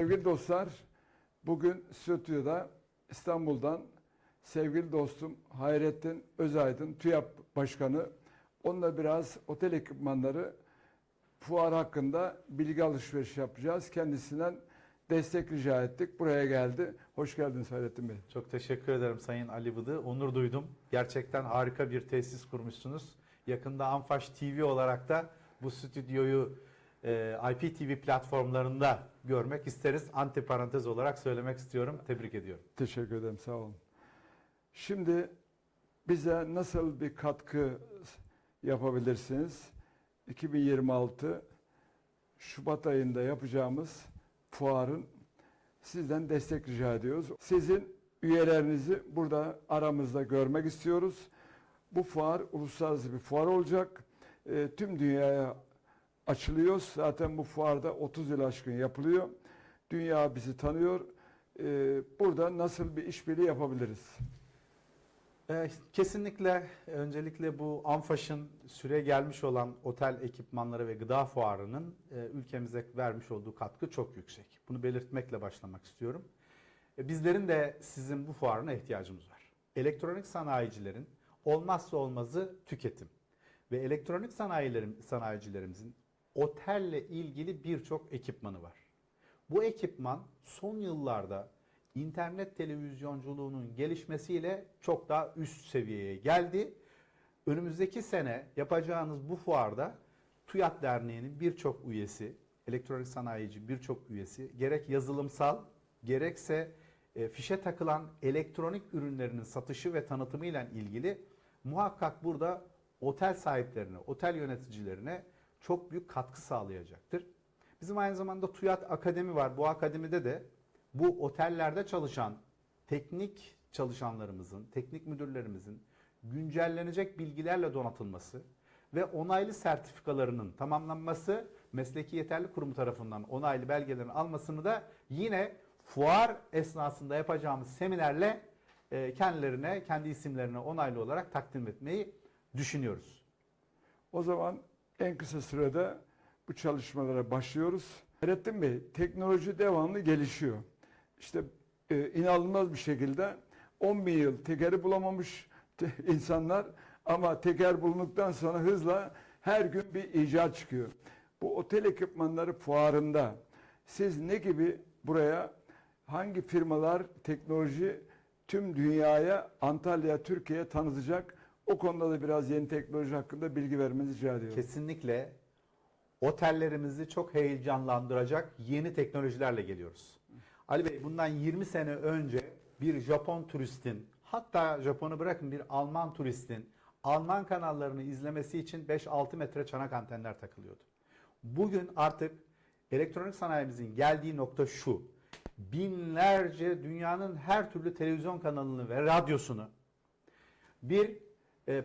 Sevgili dostlar, bugün stüdyoda İstanbul'dan sevgili dostum Hayrettin Özaydın, TÜYAP Başkanı. Onunla biraz otel ekipmanları fuar hakkında bilgi alışverişi yapacağız. Kendisinden destek rica ettik. Buraya geldi. Hoş geldiniz Hayrettin Bey. Çok teşekkür ederim Sayın Ali Bıdı. Onur duydum. Gerçekten harika bir tesis kurmuşsunuz. Yakında Anfaş TV olarak da bu stüdyoyu IPTV platformlarında görmek isteriz. Antiparantez olarak söylemek istiyorum. Tebrik ediyorum. Teşekkür ederim, sağ olun. Şimdi bize nasıl bir katkı yapabilirsiniz? 2026 Şubat ayında yapacağımız fuarın sizden destek rica ediyoruz. Sizin üyelerinizi burada aramızda görmek istiyoruz. Bu fuar uluslararası bir fuar olacak. E, tüm dünyaya açılıyor. Zaten bu fuarda 30 yıl aşkın yapılıyor. Dünya bizi tanıyor. E, burada nasıl bir işbirliği yapabiliriz? Ee, Kesinlikle öncelikle bu Anfaş'ın süre gelmiş olan otel ekipmanları ve gıda fuarının e, ülkemize vermiş olduğu katkı çok yüksek. Bunu belirtmekle başlamak istiyorum. E, Bizlerin de sizin bu fuarına ihtiyacımız var. Elektronik sanayicilerin olmazsa olmazı tüketim. Ve elektronik sanayilerim, sanayicilerimizin otelle ilgili birçok ekipmanı var. Bu ekipman son yıllarda internet televizyonculuğunun gelişmesiyle çok daha üst seviyeye geldi. Önümüzdeki sene yapacağınız bu fuarda TÜYAT Derneği'nin birçok üyesi, elektronik sanayici birçok üyesi gerek yazılımsal gerekse e, fişe takılan elektronik ürünlerinin satışı ve tanıtımıyla ilgili muhakkak burada otel sahiplerine, otel yöneticilerine çok büyük katkı sağlayacaktır. Bizim aynı zamanda TÜYAT Akademi var. Bu akademide de bu otellerde çalışan teknik çalışanlarımızın, teknik müdürlerimizin güncellenecek bilgilerle donatılması ve onaylı sertifikalarının tamamlanması mesleki yeterli kurum tarafından onaylı belgelerin almasını da yine fuar esnasında yapacağımız seminerle e, kendilerine, kendi isimlerine onaylı olarak takdim etmeyi düşünüyoruz. O zaman en kısa sürede bu çalışmalara başlıyoruz. Hayrettin Bey, teknoloji devamlı gelişiyor. İşte e, inanılmaz bir şekilde 10 bin yıl tekeri bulamamış insanlar ama teker bulunduktan sonra hızla her gün bir icat çıkıyor. Bu otel ekipmanları fuarında siz ne gibi buraya hangi firmalar teknoloji tüm dünyaya Antalya, Türkiye'ye tanıtacak? O konuda da biraz yeni teknoloji hakkında bilgi vermenizi rica ediyorum. Kesinlikle otellerimizi çok heyecanlandıracak yeni teknolojilerle geliyoruz. Ali Bey bundan 20 sene önce bir Japon turistin hatta Japon'u bırakın bir Alman turistin Alman kanallarını izlemesi için 5-6 metre çanak antenler takılıyordu. Bugün artık elektronik sanayimizin geldiği nokta şu. Binlerce dünyanın her türlü televizyon kanalını ve radyosunu bir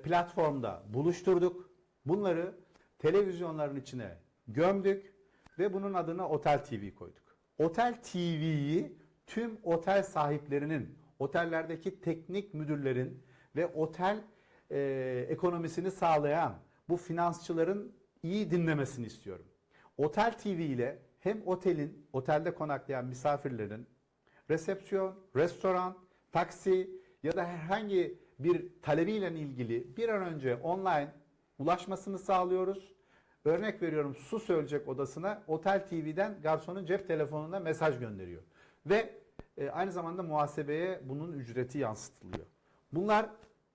platformda buluşturduk. Bunları televizyonların içine gömdük ve bunun adına Otel TV koyduk. Otel TV'yi tüm otel sahiplerinin, otellerdeki teknik müdürlerin ve otel e, ekonomisini sağlayan bu finansçıların iyi dinlemesini istiyorum. Otel TV ile hem otelin, otelde konaklayan misafirlerin resepsiyon, restoran, taksi ya da herhangi bir talebiyle ilgili bir an önce online ulaşmasını sağlıyoruz. Örnek veriyorum su söyleyecek odasına Otel TV'den garsonun cep telefonuna mesaj gönderiyor. Ve e, aynı zamanda muhasebeye bunun ücreti yansıtılıyor. Bunlar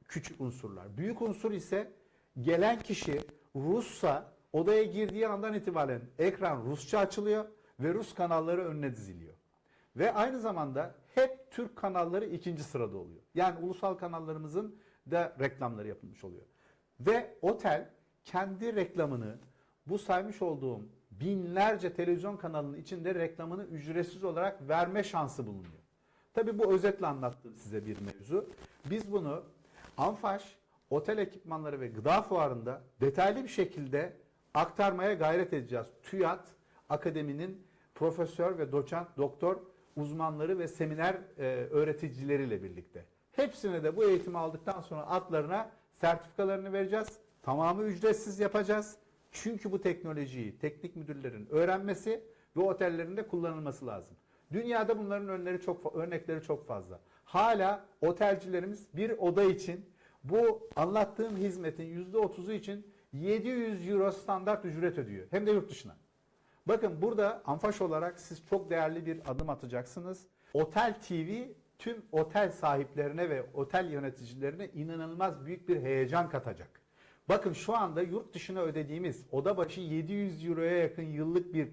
küçük unsurlar. Büyük unsur ise gelen kişi Russa odaya girdiği andan itibaren ekran Rusça açılıyor ve Rus kanalları önüne diziliyor. Ve aynı zamanda hep Türk kanalları ikinci sırada oluyor. Yani ulusal kanallarımızın da reklamları yapılmış oluyor. Ve otel kendi reklamını bu saymış olduğum binlerce televizyon kanalının içinde reklamını ücretsiz olarak verme şansı bulunuyor. Tabii bu özetle anlattım size bir mevzu. Biz bunu Anfaş, otel ekipmanları ve gıda fuarında detaylı bir şekilde aktarmaya gayret edeceğiz. TÜYAT Akademi'nin profesör ve doçent doktor uzmanları ve seminer e, öğreticileriyle birlikte. Hepsine de bu eğitimi aldıktan sonra atlarına sertifikalarını vereceğiz. Tamamı ücretsiz yapacağız. Çünkü bu teknolojiyi teknik müdürlerin öğrenmesi ve otellerinde kullanılması lazım. Dünyada bunların önleri çok örnekleri çok fazla. Hala otelcilerimiz bir oda için bu anlattığım hizmetin %30'u için 700 euro standart ücret ödüyor. Hem de yurt dışına. Bakın burada Anfaş olarak siz çok değerli bir adım atacaksınız. Otel TV tüm otel sahiplerine ve otel yöneticilerine inanılmaz büyük bir heyecan katacak. Bakın şu anda yurt dışına ödediğimiz oda başı 700 euroya yakın yıllık bir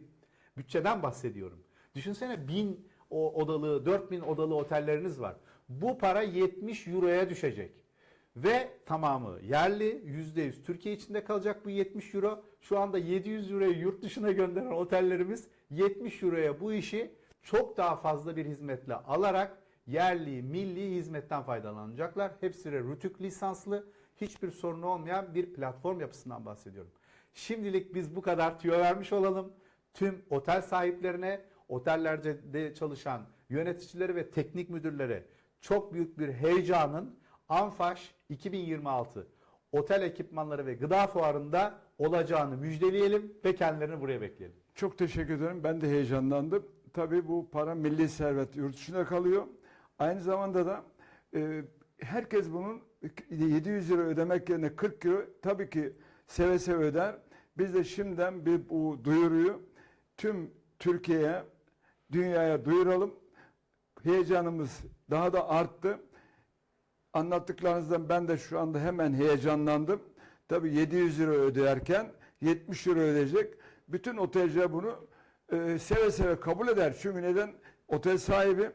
bütçeden bahsediyorum. Düşünsene 1000 o odalı, 4000 odalı otelleriniz var. Bu para 70 euroya düşecek. Ve tamamı yerli %100 Türkiye içinde kalacak bu 70 euro. Şu anda 700 euroya yurt dışına gönderen otellerimiz 70 euroya bu işi çok daha fazla bir hizmetle alarak yerli, milli hizmetten faydalanacaklar. Hepsi de Rütük lisanslı, hiçbir sorunu olmayan bir platform yapısından bahsediyorum. Şimdilik biz bu kadar tüyo vermiş olalım. Tüm otel sahiplerine, otellerde de çalışan yöneticileri ve teknik müdürlere çok büyük bir heyecanın Anfaş 2026 otel ekipmanları ve gıda fuarında olacağını müjdeleyelim ve kendilerini buraya bekleyelim. Çok teşekkür ederim. Ben de heyecanlandım. Tabii bu para milli servet yurt dışında kalıyor. Aynı zamanda da e, herkes bunun 700 lira ödemek yerine 40 euro tabii ki seve seve öder. Biz de şimdiden bir bu duyuruyu tüm Türkiye'ye, dünyaya duyuralım. Heyecanımız daha da arttı. Anlattıklarınızdan ben de şu anda hemen heyecanlandım. Tabii 700 lira öderken 70 lira ödeyecek. Bütün otelciler bunu e, seve seve kabul eder. Çünkü neden? Otel sahibi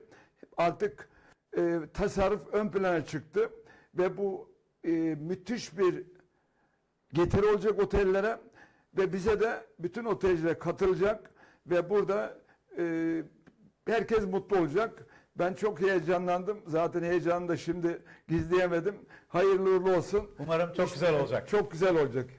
artık e, tasarruf ön plana çıktı ve bu e, müthiş bir getiri olacak otellere ve bize de bütün otelciler katılacak ve burada e, herkes mutlu olacak. Ben çok heyecanlandım. Zaten heyecanını da şimdi gizleyemedim. Hayırlı uğurlu olsun. Umarım çok güzel olacak. Çok güzel olacak.